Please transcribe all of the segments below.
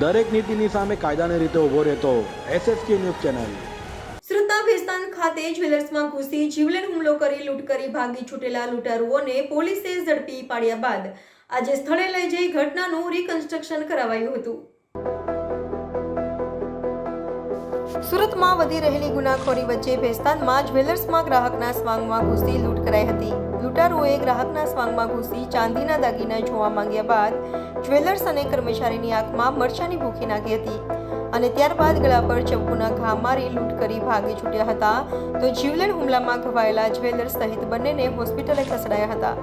દરેક નીતિની સામે કાયદાની રીતે ઊભો રહેતો એસએસકે ન્યૂઝ ચેનલ. શ્રદ્ધા ભેસ્તાન ખાતે જ્વેલર્સમાં ઘૂસી જીવલેણ હુમલો કરી લૂંટ કરી ભાગી છૂટેલા લૂંટારુઓને પોલીસે ઝડપી પાડ્યા બાદ આજે સ્થળે લઈ જઈ ઘટનાનું રિકન્સ્ટ્રક્શન કરાવાયું હતું. સુરતમાં વધી રહેલી ગુનાખોરી વચ્ચે ભેસ્તાનમાં જ્વેલર્સમાં ગ્રાહકના સ્વાંગમાં ઘૂસી લૂંટ કરાઈ હતી. લૂંટારુઓએ ગ્રાહકના સ્વાંગમાં ઘૂસી ચાંદીના દાગીના જોવા માંગ્યા બાદ જ્વેલર્સ અને કર્મચારીની આંખમાં મરચાની ભૂખી નાખી હતી અને ત્યારબાદ ગળા પર ચપ્પુના ઘા મારી લૂંટ કરી ભાગી છૂટ્યા હતા. તો જીવલેણ હુમલામાં ઘવાયેલા જ્વેલર્સ સહિત બંનેને હોસ્પિટલે ખસેડાયા હતા.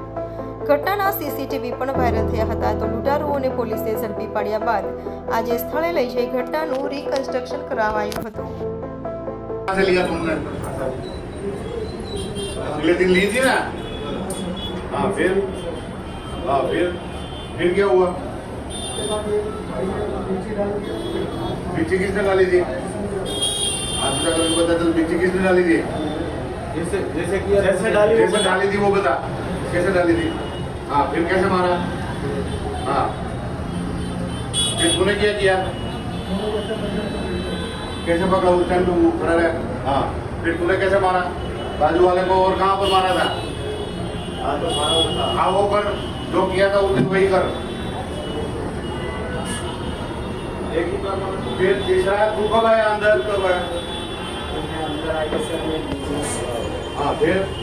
ઘટનાના સીસીટીવી પણ વાયરલ થયા હતા તો લૂંટારુઓને પોલીસે ઝડપી પાડ્યા બાદ આજે સ્થળે લઈ જઈ ઘટનાનું રિકન્સ્ટ્રક્શન કરાવાયું હતું कहाँ से लिया तुमने अगले दिन ली थी ना हाँ फिर हाँ फिर फिर क्या हुआ मिर्ची किसने डाली थी आज तक अभी बता तो मिर्ची किसने डाली थी जैसे जैसे किया जैसे डाली जैसे डाली थी वो बता कैसे डाली थी? हाँ फिर कैसे मारा? हाँ। फिर तूने क्या किया? कैसे पकड़ा उस टाइम तो खड़ा रहा। हाँ। फिर तूने कैसे मारा? बाजू वाले को और कहाँ पर मारा था? हाँ तो मारा हाँ वो कर। जो किया था उस दिन वही कर। एक ही बार फिर तीसरा तू कब आया अंदर? कब आया। हाँ फिर?